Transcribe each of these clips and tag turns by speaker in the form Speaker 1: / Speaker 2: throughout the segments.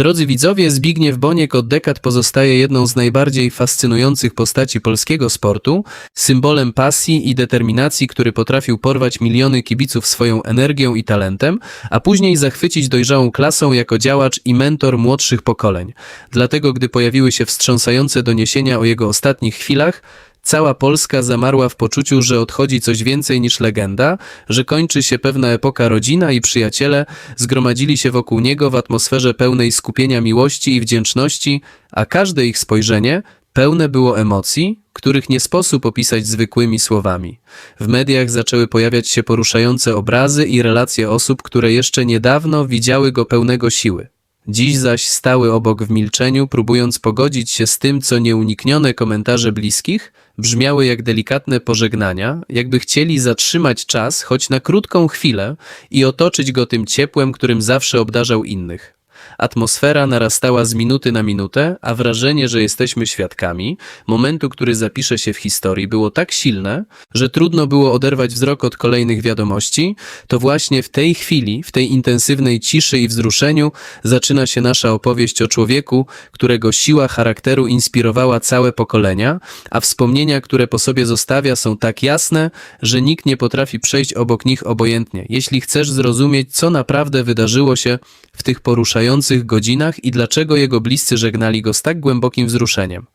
Speaker 1: Drodzy widzowie, Zbigniew Boniek od dekad pozostaje jedną z najbardziej fascynujących postaci polskiego sportu, symbolem pasji i determinacji, który potrafił porwać miliony kibiców swoją energią i talentem, a później zachwycić dojrzałą klasą jako działacz i mentor młodszych pokoleń. Dlatego, gdy pojawiły się wstrząsające doniesienia o jego ostatnich chwilach, Cała Polska zamarła w poczuciu, że odchodzi coś więcej niż legenda, że kończy się pewna epoka rodzina i przyjaciele zgromadzili się wokół niego w atmosferze pełnej skupienia miłości i wdzięczności, a każde ich spojrzenie pełne było emocji, których nie sposób opisać zwykłymi słowami. W mediach zaczęły pojawiać się poruszające obrazy i relacje osób, które jeszcze niedawno widziały go pełnego siły. Dziś zaś stały obok w milczeniu, próbując pogodzić się z tym, co nieuniknione komentarze bliskich brzmiały jak delikatne pożegnania, jakby chcieli zatrzymać czas choć na krótką chwilę i otoczyć go tym ciepłem, którym zawsze obdarzał innych. Atmosfera narastała z minuty na minutę, a wrażenie, że jesteśmy świadkami momentu, który zapisze się w historii, było tak silne, że trudno było oderwać wzrok od kolejnych wiadomości. To właśnie w tej chwili, w tej intensywnej ciszy i wzruszeniu zaczyna się nasza opowieść o człowieku, którego siła charakteru inspirowała całe pokolenia, a wspomnienia, które po sobie zostawia, są tak jasne, że nikt nie potrafi przejść obok nich obojętnie. Jeśli chcesz zrozumieć, co naprawdę wydarzyło się w tych poruszających godzinach i dlaczego jego bliscy żegnali go z tak głębokim wzruszeniem.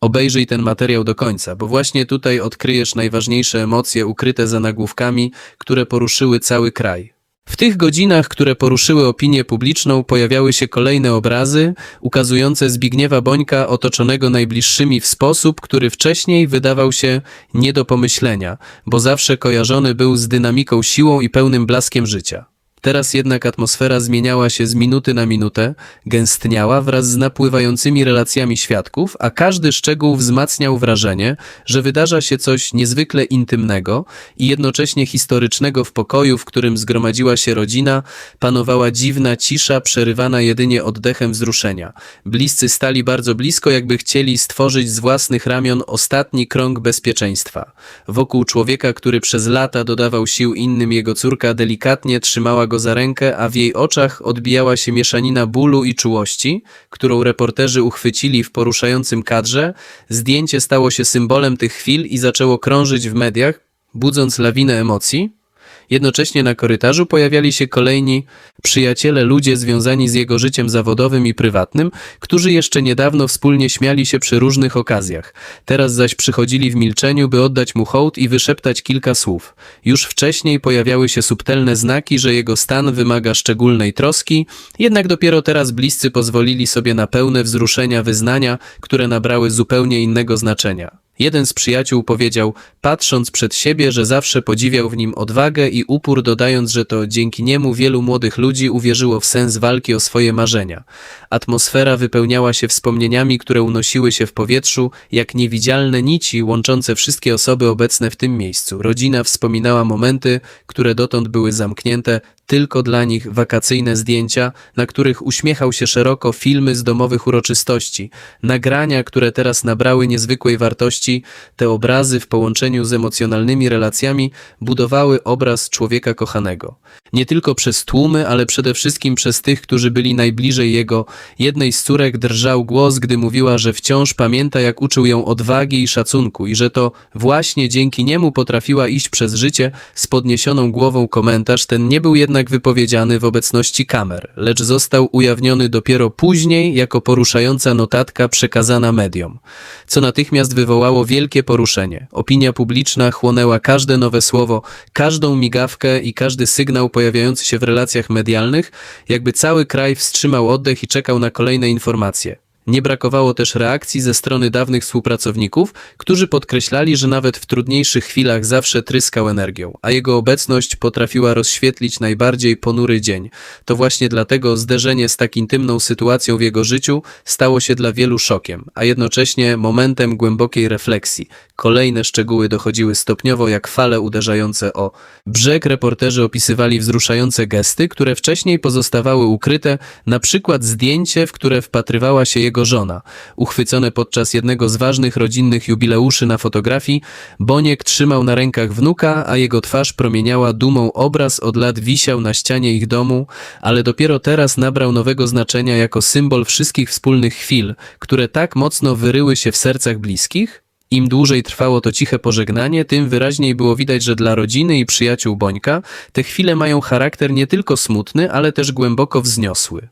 Speaker 1: Obejrzyj ten materiał do końca, bo właśnie tutaj odkryjesz najważniejsze emocje ukryte za nagłówkami, które poruszyły cały kraj. W tych godzinach, które poruszyły opinię publiczną, pojawiały się kolejne obrazy ukazujące Zbigniewa Bońka otoczonego najbliższymi w sposób, który wcześniej wydawał się nie do pomyślenia, bo zawsze kojarzony był z dynamiką, siłą i pełnym blaskiem życia. Teraz jednak atmosfera zmieniała się z minuty na minutę, gęstniała wraz z napływającymi relacjami świadków, a każdy szczegół wzmacniał wrażenie, że wydarza się coś niezwykle intymnego i jednocześnie historycznego w pokoju, w którym zgromadziła się rodzina, panowała dziwna cisza przerywana jedynie oddechem wzruszenia. Bliscy stali bardzo blisko, jakby chcieli stworzyć z własnych ramion ostatni krąg bezpieczeństwa. Wokół człowieka, który przez lata dodawał sił innym, jego córka delikatnie trzymała go za rękę, a w jej oczach odbijała się mieszanina bólu i czułości, którą reporterzy uchwycili w poruszającym kadrze. Zdjęcie stało się symbolem tych chwil i zaczęło krążyć w mediach, budząc lawinę emocji. Jednocześnie na korytarzu pojawiali się kolejni przyjaciele, ludzie związani z jego życiem zawodowym i prywatnym, którzy jeszcze niedawno wspólnie śmiali się przy różnych okazjach. Teraz zaś przychodzili w milczeniu, by oddać mu hołd i wyszeptać kilka słów. Już wcześniej pojawiały się subtelne znaki, że jego stan wymaga szczególnej troski, jednak dopiero teraz bliscy pozwolili sobie na pełne wzruszenia wyznania, które nabrały zupełnie innego znaczenia. Jeden z przyjaciół powiedział, patrząc przed siebie, że zawsze podziwiał w nim odwagę i upór, dodając, że to dzięki niemu wielu młodych ludzi uwierzyło w sens walki o swoje marzenia. Atmosfera wypełniała się wspomnieniami, które unosiły się w powietrzu, jak niewidzialne nici łączące wszystkie osoby obecne w tym miejscu. Rodzina wspominała momenty, które dotąd były zamknięte, tylko dla nich wakacyjne zdjęcia, na których uśmiechał się szeroko filmy z domowych uroczystości, nagrania, które teraz nabrały niezwykłej wartości, te obrazy w połączeniu z emocjonalnymi relacjami budowały obraz człowieka kochanego. Nie tylko przez tłumy, ale przede wszystkim przez tych, którzy byli najbliżej jego. Jednej z córek drżał głos, gdy mówiła, że wciąż pamięta, jak uczył ją odwagi i szacunku i że to właśnie dzięki niemu potrafiła iść przez życie z podniesioną głową. Komentarz ten nie był jednak wypowiedziany w obecności kamer, lecz został ujawniony dopiero później jako poruszająca notatka przekazana mediom, co natychmiast wywołało wielkie poruszenie. Opinia publiczna chłonęła każde nowe słowo, każdą migawkę i każdy sygnał pojawiający się w relacjach medialnych, jakby cały kraj wstrzymał oddech i czekał na kolejne informacje. Nie brakowało też reakcji ze strony dawnych współpracowników, którzy podkreślali, że nawet w trudniejszych chwilach zawsze tryskał energią, a jego obecność potrafiła rozświetlić najbardziej ponury dzień. To właśnie dlatego zderzenie z tak intymną sytuacją w jego życiu stało się dla wielu szokiem, a jednocześnie momentem głębokiej refleksji. Kolejne szczegóły dochodziły stopniowo jak fale uderzające o brzeg. Reporterzy opisywali wzruszające gesty, które wcześniej pozostawały ukryte, na przykład zdjęcie, w które wpatrywała się jego żona. Uchwycone podczas jednego z ważnych rodzinnych jubileuszy na fotografii, Boniek trzymał na rękach wnuka, a jego twarz promieniała dumą obraz od lat wisiał na ścianie ich domu, ale dopiero teraz nabrał nowego znaczenia jako symbol wszystkich wspólnych chwil, które tak mocno wyryły się w sercach bliskich? Im dłużej trwało to ciche pożegnanie, tym wyraźniej było widać, że dla rodziny i przyjaciół Bońka te chwile mają charakter nie tylko smutny, ale też głęboko wzniosły.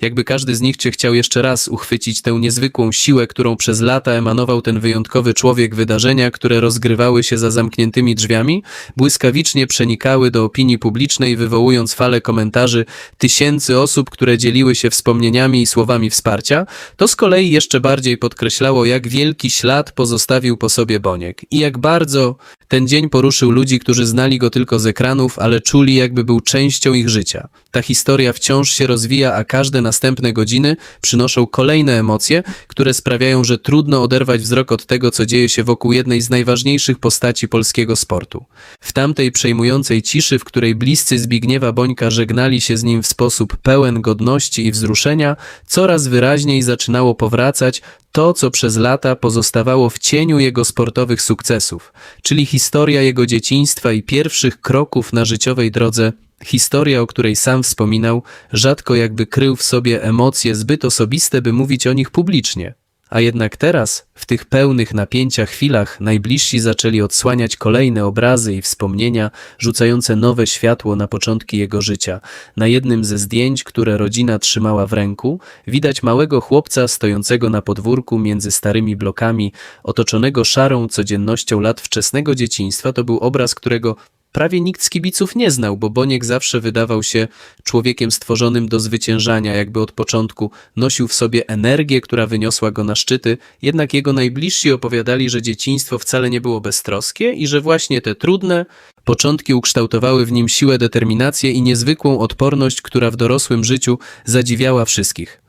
Speaker 1: Jakby każdy z nich cię chciał jeszcze raz uchwycić tę niezwykłą siłę, którą przez lata emanował ten wyjątkowy człowiek, wydarzenia, które rozgrywały się za zamkniętymi drzwiami, błyskawicznie przenikały do opinii publicznej, wywołując falę komentarzy tysięcy osób, które dzieliły się wspomnieniami i słowami wsparcia, to z kolei jeszcze bardziej podkreślało, jak wielki ślad pozostawił po sobie Boniek i jak bardzo ten dzień poruszył ludzi, którzy znali go tylko z ekranów, ale czuli, jakby był częścią ich życia. Ta historia wciąż się rozwija, a każde następne godziny przynoszą kolejne emocje, które sprawiają, że trudno oderwać wzrok od tego, co dzieje się wokół jednej z najważniejszych postaci polskiego sportu. W tamtej przejmującej ciszy, w której bliscy Zbigniewa Bońka żegnali się z nim w sposób pełen godności i wzruszenia, coraz wyraźniej zaczynało powracać to, co przez lata pozostawało w cieniu jego sportowych sukcesów, czyli historia jego dzieciństwa i pierwszych kroków na życiowej drodze, historia, o której sam wspominał, rzadko jakby krył w sobie emocje zbyt osobiste, by mówić o nich publicznie. A jednak teraz, w tych pełnych napięcia chwilach, najbliżsi zaczęli odsłaniać kolejne obrazy i wspomnienia, rzucające nowe światło na początki jego życia. Na jednym ze zdjęć, które rodzina trzymała w ręku, widać małego chłopca stojącego na podwórku między starymi blokami, otoczonego szarą codziennością lat wczesnego dzieciństwa. To był obraz, którego prawie nikt z kibiców nie znał, bo Boniek zawsze wydawał się człowiekiem stworzonym do zwyciężania, jakby od początku nosił w sobie energię, która wyniosła go na szczyty, jednak jego najbliżsi opowiadali, że dzieciństwo wcale nie było beztroskie i że właśnie te trudne początki ukształtowały w nim siłę, determinację i niezwykłą odporność, która w dorosłym życiu zadziwiała wszystkich.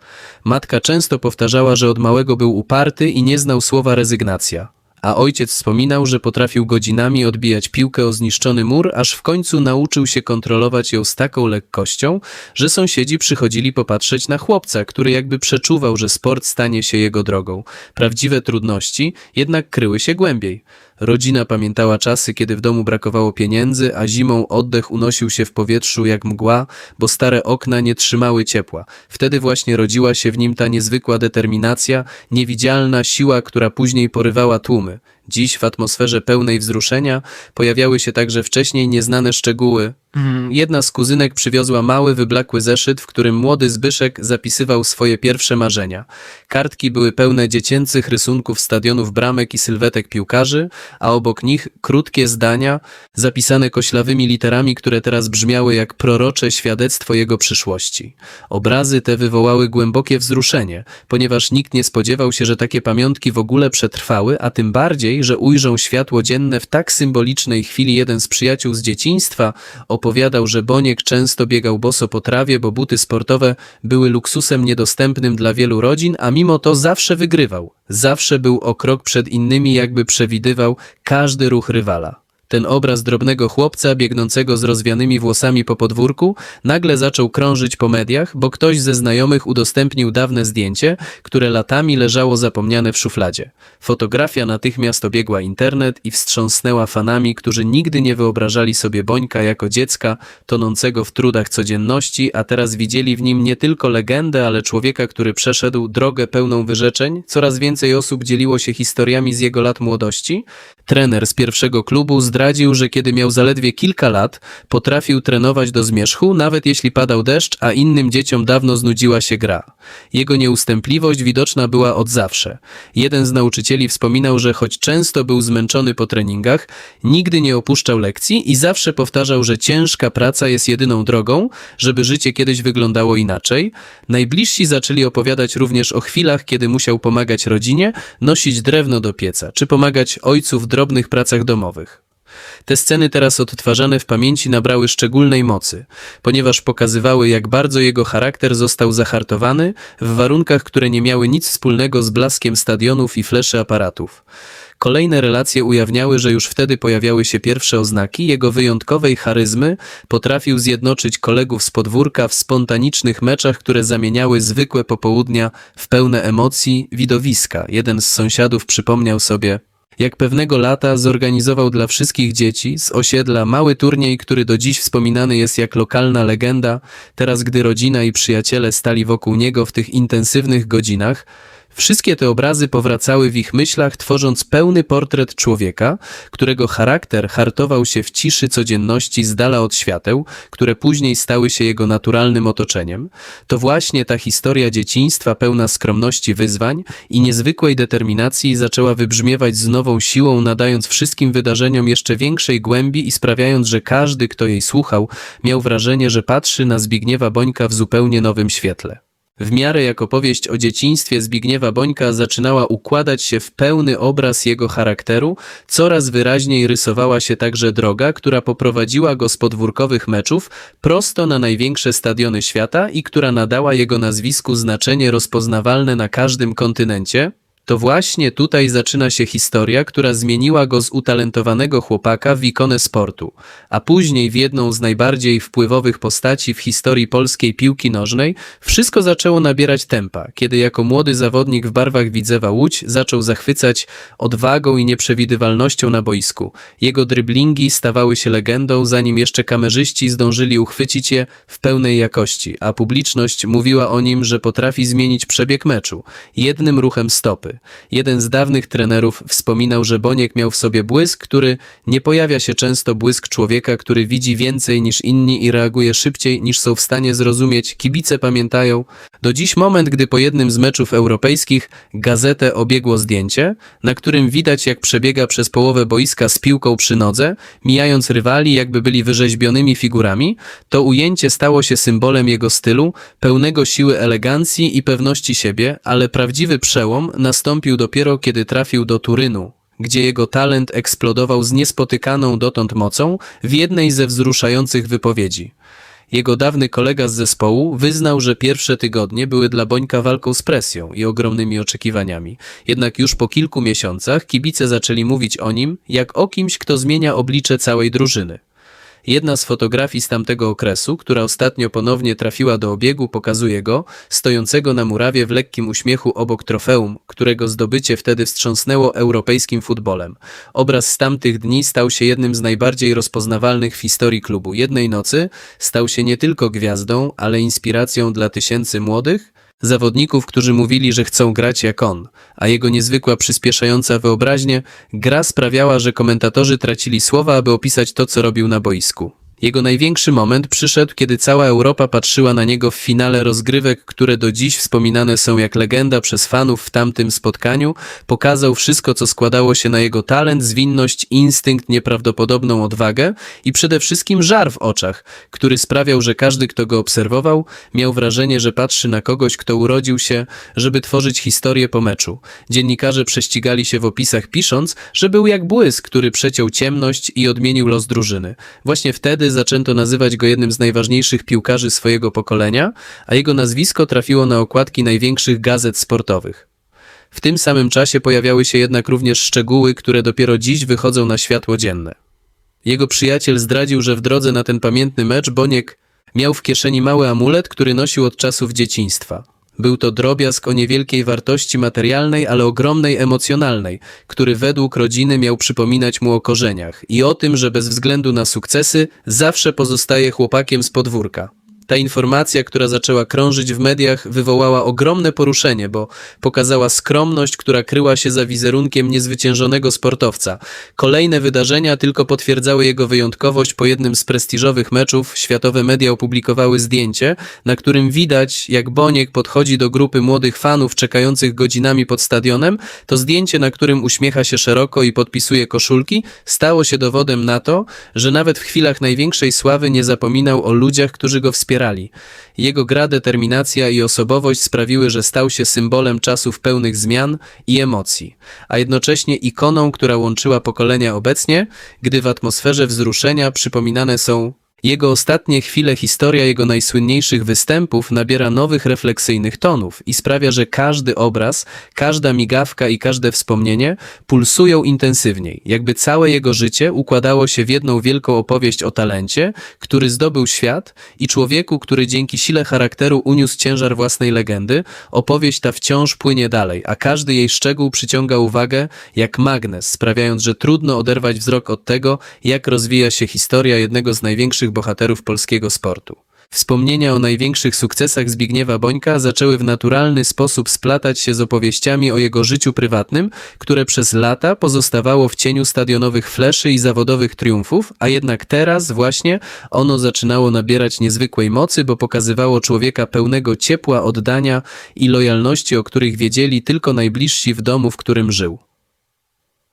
Speaker 1: Matka często powtarzała, że od małego był uparty i nie znał słowa rezygnacja a ojciec wspominał, że potrafił godzinami odbijać piłkę o zniszczony mur, aż w końcu nauczył się kontrolować ją z taką lekkością, że sąsiedzi przychodzili popatrzeć na chłopca, który jakby przeczuwał, że sport stanie się jego drogą. Prawdziwe trudności jednak kryły się głębiej. Rodzina pamiętała czasy, kiedy w domu brakowało pieniędzy, a zimą oddech unosił się w powietrzu jak mgła, bo stare okna nie trzymały ciepła. Wtedy właśnie rodziła się w nim ta niezwykła determinacja, niewidzialna siła, która później porywała tłumy. Dziś w atmosferze pełnej wzruszenia pojawiały się także wcześniej nieznane szczegóły. Jedna z kuzynek przywiozła mały, wyblakły zeszyt, w którym młody Zbyszek zapisywał swoje pierwsze marzenia. Kartki były pełne dziecięcych rysunków stadionów bramek i sylwetek piłkarzy, a obok nich krótkie zdania zapisane koślawymi literami, które teraz brzmiały jak prorocze świadectwo jego przyszłości. Obrazy te wywołały głębokie wzruszenie, ponieważ nikt nie spodziewał się, że takie pamiątki w ogóle przetrwały, a tym bardziej, że ujrzą światło dzienne w tak symbolicznej chwili jeden z przyjaciół z dzieciństwa opowiadał, że Boniek często biegał boso po trawie, bo buty sportowe były luksusem niedostępnym dla wielu rodzin, a mimo to zawsze wygrywał. Zawsze był o krok przed innymi, jakby przewidywał każdy ruch rywala. Ten obraz drobnego chłopca biegnącego z rozwianymi włosami po podwórku nagle zaczął krążyć po mediach, bo ktoś ze znajomych udostępnił dawne zdjęcie, które latami leżało zapomniane w szufladzie. Fotografia natychmiast obiegła internet i wstrząsnęła fanami, którzy nigdy nie wyobrażali sobie Bońka jako dziecka tonącego w trudach codzienności, a teraz widzieli w nim nie tylko legendę, ale człowieka, który przeszedł drogę pełną wyrzeczeń. Coraz więcej osób dzieliło się historiami z jego lat młodości. Trener z pierwszego klubu zdradził, że kiedy miał zaledwie kilka lat, potrafił trenować do zmierzchu, nawet jeśli padał deszcz, a innym dzieciom dawno znudziła się gra. Jego nieustępliwość widoczna była od zawsze. Jeden z nauczycieli wspominał, że choć często był zmęczony po treningach, nigdy nie opuszczał lekcji i zawsze powtarzał, że ciężka praca jest jedyną drogą, żeby życie kiedyś wyglądało inaczej. Najbliżsi zaczęli opowiadać również o chwilach, kiedy musiał pomagać rodzinie, nosić drewno do pieca, czy pomagać ojcu w drobnych pracach domowych. Te sceny teraz odtwarzane w pamięci nabrały szczególnej mocy, ponieważ pokazywały, jak bardzo jego charakter został zahartowany w warunkach, które nie miały nic wspólnego z blaskiem stadionów i fleszy aparatów. Kolejne relacje ujawniały, że już wtedy pojawiały się pierwsze oznaki jego wyjątkowej charyzmy, potrafił zjednoczyć kolegów z podwórka w spontanicznych meczach, które zamieniały zwykłe popołudnia w pełne emocji widowiska. Jeden z sąsiadów przypomniał sobie, jak pewnego lata zorganizował dla wszystkich dzieci z osiedla mały turniej, który do dziś wspominany jest jak lokalna legenda, teraz gdy rodzina i przyjaciele stali wokół niego w tych intensywnych godzinach, Wszystkie te obrazy powracały w ich myślach, tworząc pełny portret człowieka, którego charakter hartował się w ciszy codzienności z dala od świateł, które później stały się jego naturalnym otoczeniem. To właśnie ta historia dzieciństwa pełna skromności wyzwań i niezwykłej determinacji zaczęła wybrzmiewać z nową siłą, nadając wszystkim wydarzeniom jeszcze większej głębi i sprawiając, że każdy, kto jej słuchał, miał wrażenie, że patrzy na Zbigniewa Bońka w zupełnie nowym świetle. W miarę jak opowieść o dzieciństwie Zbigniewa Bońka zaczynała układać się w pełny obraz jego charakteru, coraz wyraźniej rysowała się także droga, która poprowadziła go z podwórkowych meczów prosto na największe stadiony świata i która nadała jego nazwisku znaczenie rozpoznawalne na każdym kontynencie, to właśnie tutaj zaczyna się historia, która zmieniła go z utalentowanego chłopaka w ikonę sportu, a później w jedną z najbardziej wpływowych postaci w historii polskiej piłki nożnej, wszystko zaczęło nabierać tempa, kiedy jako młody zawodnik w barwach Widzewa Łódź zaczął zachwycać odwagą i nieprzewidywalnością na boisku. Jego dryblingi stawały się legendą, zanim jeszcze kamerzyści zdążyli uchwycić je w pełnej jakości, a publiczność mówiła o nim, że potrafi zmienić przebieg meczu jednym ruchem stopy. Jeden z dawnych trenerów wspominał, że Boniek miał w sobie błysk, który nie pojawia się często błysk człowieka, który widzi więcej niż inni i reaguje szybciej niż są w stanie zrozumieć. Kibice pamiętają do dziś moment, gdy po jednym z meczów europejskich gazetę obiegło zdjęcie, na którym widać jak przebiega przez połowę boiska z piłką przy nodze, mijając rywali jakby byli wyrzeźbionymi figurami, to ujęcie stało się symbolem jego stylu, pełnego siły elegancji i pewności siebie, ale prawdziwy przełom nastąpił dopiero kiedy trafił do Turynu, gdzie jego talent eksplodował z niespotykaną dotąd mocą w jednej ze wzruszających wypowiedzi. Jego dawny kolega z zespołu wyznał, że pierwsze tygodnie były dla Bońka walką z presją i ogromnymi oczekiwaniami. Jednak już po kilku miesiącach kibice zaczęli mówić o nim jak o kimś, kto zmienia oblicze całej drużyny. Jedna z fotografii z tamtego okresu, która ostatnio ponownie trafiła do obiegu, pokazuje go, stojącego na murawie w lekkim uśmiechu obok trofeum, którego zdobycie wtedy wstrząsnęło europejskim futbolem. Obraz z tamtych dni stał się jednym z najbardziej rozpoznawalnych w historii klubu. Jednej nocy stał się nie tylko gwiazdą, ale inspiracją dla tysięcy młodych, Zawodników, którzy mówili, że chcą grać jak on, a jego niezwykła przyspieszająca wyobraźnię, gra sprawiała, że komentatorzy tracili słowa, aby opisać to, co robił na boisku. Jego największy moment przyszedł, kiedy cała Europa patrzyła na niego w finale rozgrywek, które do dziś wspominane są jak legenda przez fanów w tamtym spotkaniu. Pokazał wszystko, co składało się na jego talent, zwinność, instynkt, nieprawdopodobną odwagę i przede wszystkim żar w oczach, który sprawiał, że każdy, kto go obserwował, miał wrażenie, że patrzy na kogoś, kto urodził się, żeby tworzyć historię po meczu. Dziennikarze prześcigali się w opisach, pisząc, że był jak błysk, który przeciął ciemność i odmienił los drużyny. Właśnie wtedy zaczęto nazywać go jednym z najważniejszych piłkarzy swojego pokolenia, a jego nazwisko trafiło na okładki największych gazet sportowych. W tym samym czasie pojawiały się jednak również szczegóły, które dopiero dziś wychodzą na światło dzienne. Jego przyjaciel zdradził, że w drodze na ten pamiętny mecz Boniek miał w kieszeni mały amulet, który nosił od czasów dzieciństwa. Był to drobiazg o niewielkiej wartości materialnej, ale ogromnej emocjonalnej, który według rodziny miał przypominać mu o korzeniach i o tym, że bez względu na sukcesy zawsze pozostaje chłopakiem z podwórka. Ta informacja, która zaczęła krążyć w mediach, wywołała ogromne poruszenie, bo pokazała skromność, która kryła się za wizerunkiem niezwyciężonego sportowca. Kolejne wydarzenia tylko potwierdzały jego wyjątkowość. Po jednym z prestiżowych meczów światowe media opublikowały zdjęcie, na którym widać, jak Boniek podchodzi do grupy młodych fanów czekających godzinami pod stadionem. To zdjęcie, na którym uśmiecha się szeroko i podpisuje koszulki, stało się dowodem na to, że nawet w chwilach największej sławy nie zapominał o ludziach, którzy go wspierali wspierali. Jego gra, determinacja i osobowość sprawiły, że stał się symbolem czasów pełnych zmian i emocji, a jednocześnie ikoną, która łączyła pokolenia obecnie, gdy w atmosferze wzruszenia przypominane są Jego ostatnie chwile, historia jego najsłynniejszych występów nabiera nowych refleksyjnych tonów i sprawia, że każdy obraz, każda migawka i każde wspomnienie pulsują intensywniej, jakby całe jego życie układało się w jedną wielką opowieść o talencie, który zdobył świat i człowieku, który dzięki sile charakteru uniósł ciężar własnej legendy. Opowieść ta wciąż płynie dalej, a każdy jej szczegół przyciąga uwagę jak magnes, sprawiając, że trudno oderwać wzrok od tego, jak rozwija się historia jednego z największych bohaterów polskiego sportu. Wspomnienia o największych sukcesach Zbigniewa Bońka zaczęły w naturalny sposób splatać się z opowieściami o jego życiu prywatnym, które przez lata pozostawało w cieniu stadionowych fleszy i zawodowych triumfów, a jednak teraz właśnie ono zaczynało nabierać niezwykłej mocy, bo pokazywało człowieka pełnego ciepła, oddania i lojalności, o których wiedzieli tylko najbliżsi w domu, w którym żył.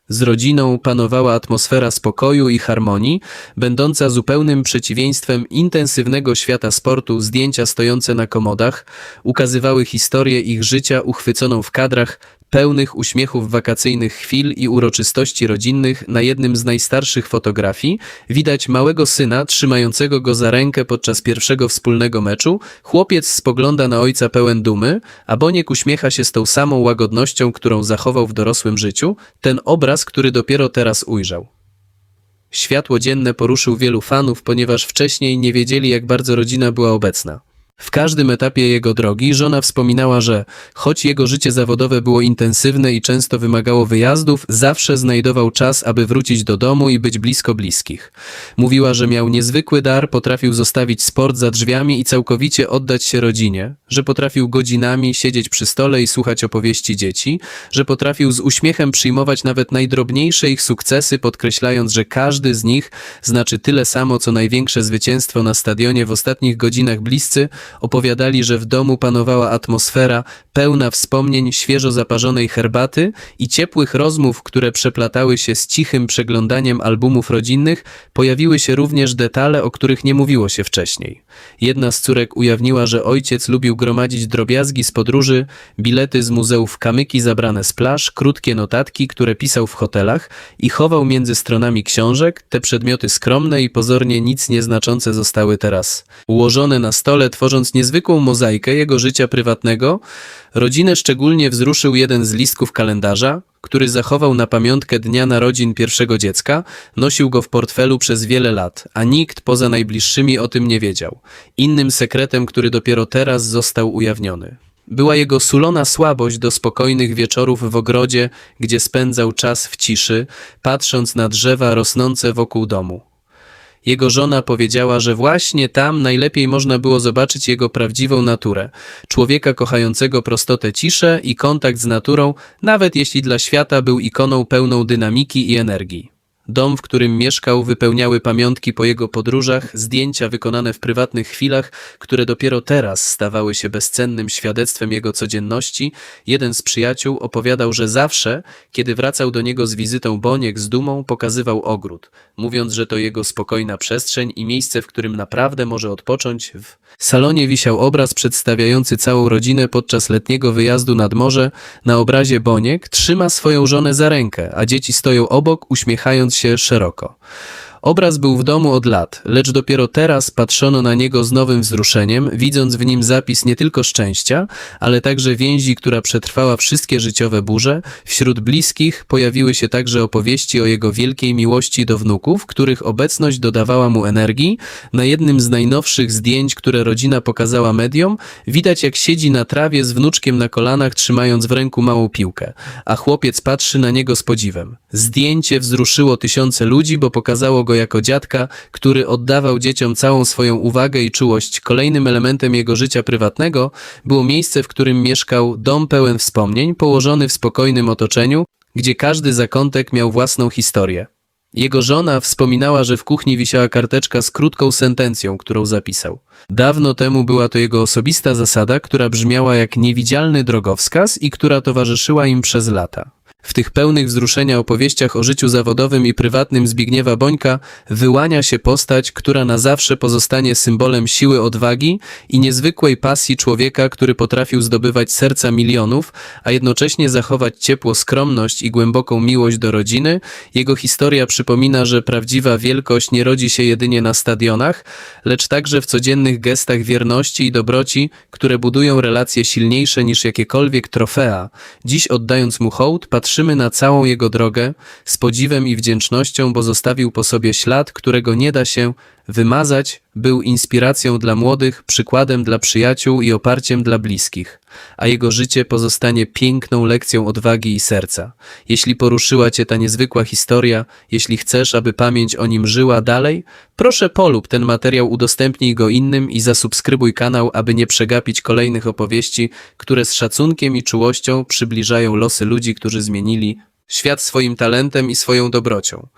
Speaker 1: Z rodziną panowała atmosfera spokoju i harmonii, będąca zupełnym przeciwieństwem intensywnego świata sportu. Zdjęcia stojące na komodach ukazywały historię ich życia uchwyconą w kadrach pełnych uśmiechów wakacyjnych chwil i uroczystości rodzinnych. Na jednym z najstarszych fotografii widać małego syna trzymającego go za rękę podczas pierwszego wspólnego meczu. Chłopiec spogląda na ojca pełen dumy, a Boniek uśmiecha się z tą samą łagodnością, którą zachował w dorosłym życiu. Ten obraz, który dopiero teraz ujrzał. Światło dzienne poruszył wielu fanów, ponieważ wcześniej nie wiedzieli, jak bardzo rodzina była obecna. W każdym etapie jego drogi żona wspominała, że choć jego życie zawodowe było intensywne i często wymagało wyjazdów, zawsze znajdował czas, aby wrócić do domu i być blisko bliskich. Mówiła, że miał niezwykły dar, potrafił zostawić sport za drzwiami i całkowicie oddać się rodzinie, że potrafił godzinami siedzieć przy stole i słuchać opowieści dzieci, że potrafił z uśmiechem przyjmować nawet najdrobniejsze ich sukcesy, podkreślając, że każdy z nich znaczy tyle samo, co największe zwycięstwo na stadionie w ostatnich godzinach bliscy opowiadali, że w domu panowała atmosfera pełna wspomnień świeżo zaparzonej herbaty i ciepłych rozmów, które przeplatały się z cichym przeglądaniem albumów rodzinnych, pojawiły się również detale, o których nie mówiło się wcześniej. Jedna z córek ujawniła, że ojciec lubił gromadzić drobiazgi z podróży, bilety z muzeów kamyki zabrane z plaż, krótkie notatki, które pisał w hotelach i chował między stronami książek. Te przedmioty skromne i pozornie nic nieznaczące zostały teraz ułożone na stole, tworząc niezwykłą mozaikę jego życia prywatnego. Rodzinę szczególnie wzruszył jeden z listków kalendarza, który zachował na pamiątkę dnia narodzin pierwszego dziecka, nosił go w portfelu przez wiele lat, a nikt poza najbliższymi o tym nie wiedział. Innym sekretem, który dopiero teraz został ujawniony. Była jego sulona słabość do spokojnych wieczorów w ogrodzie, gdzie spędzał czas w ciszy, patrząc na drzewa rosnące wokół domu. Jego żona powiedziała, że właśnie tam najlepiej można było zobaczyć jego prawdziwą naturę. Człowieka kochającego prostotę, ciszę i kontakt z naturą, nawet jeśli dla świata był ikoną pełną dynamiki i energii. Dom, w którym mieszkał, wypełniały pamiątki po jego podróżach, zdjęcia wykonane w prywatnych chwilach, które dopiero teraz stawały się bezcennym świadectwem jego codzienności. Jeden z przyjaciół opowiadał, że zawsze, kiedy wracał do niego z wizytą Boniek z dumą, pokazywał ogród, mówiąc, że to jego spokojna przestrzeń i miejsce, w którym naprawdę może odpocząć. W salonie wisiał obraz przedstawiający całą rodzinę podczas letniego wyjazdu nad morze. Na obrazie Boniek trzyma swoją żonę za rękę, a dzieci stoją obok, uśmiechając się szeroko. Obraz był w domu od lat, lecz dopiero teraz patrzono na niego z nowym wzruszeniem, widząc w nim zapis nie tylko szczęścia, ale także więzi, która przetrwała wszystkie życiowe burze. Wśród bliskich pojawiły się także opowieści o jego wielkiej miłości do wnuków, których obecność dodawała mu energii. Na jednym z najnowszych zdjęć, które rodzina pokazała mediom, widać jak siedzi na trawie z wnuczkiem na kolanach, trzymając w ręku małą piłkę, a chłopiec patrzy na niego z podziwem. Zdjęcie wzruszyło tysiące ludzi, bo pokazało go jako dziadka, który oddawał dzieciom całą swoją uwagę i czułość. Kolejnym elementem jego życia prywatnego było miejsce, w którym mieszkał dom pełen wspomnień, położony w spokojnym otoczeniu, gdzie każdy zakątek miał własną historię. Jego żona wspominała, że w kuchni wisiała karteczka z krótką sentencją, którą zapisał. Dawno temu była to jego osobista zasada, która brzmiała jak niewidzialny drogowskaz i która towarzyszyła im przez lata. W tych pełnych wzruszenia opowieściach o życiu zawodowym i prywatnym Zbigniewa Bońka wyłania się postać, która na zawsze pozostanie symbolem siły odwagi i niezwykłej pasji człowieka, który potrafił zdobywać serca milionów, a jednocześnie zachować ciepło, skromność i głęboką miłość do rodziny. Jego historia przypomina, że prawdziwa wielkość nie rodzi się jedynie na stadionach, lecz także w codziennych gestach wierności i dobroci, które budują relacje silniejsze niż jakiekolwiek trofea. Dziś oddając mu hołd, patrzymy na całą jego drogę z podziwem i wdzięcznością, bo zostawił po sobie ślad, którego nie da się wymazać, był inspiracją dla młodych, przykładem dla przyjaciół i oparciem dla bliskich, a jego życie pozostanie piękną lekcją odwagi i serca. Jeśli poruszyła Cię ta niezwykła historia, jeśli chcesz, aby pamięć o nim żyła dalej, proszę polub ten materiał, udostępnij go innym i zasubskrybuj kanał, aby nie przegapić kolejnych opowieści, które z szacunkiem i czułością przybliżają losy ludzi, którzy zmienili świat swoim talentem i swoją dobrocią.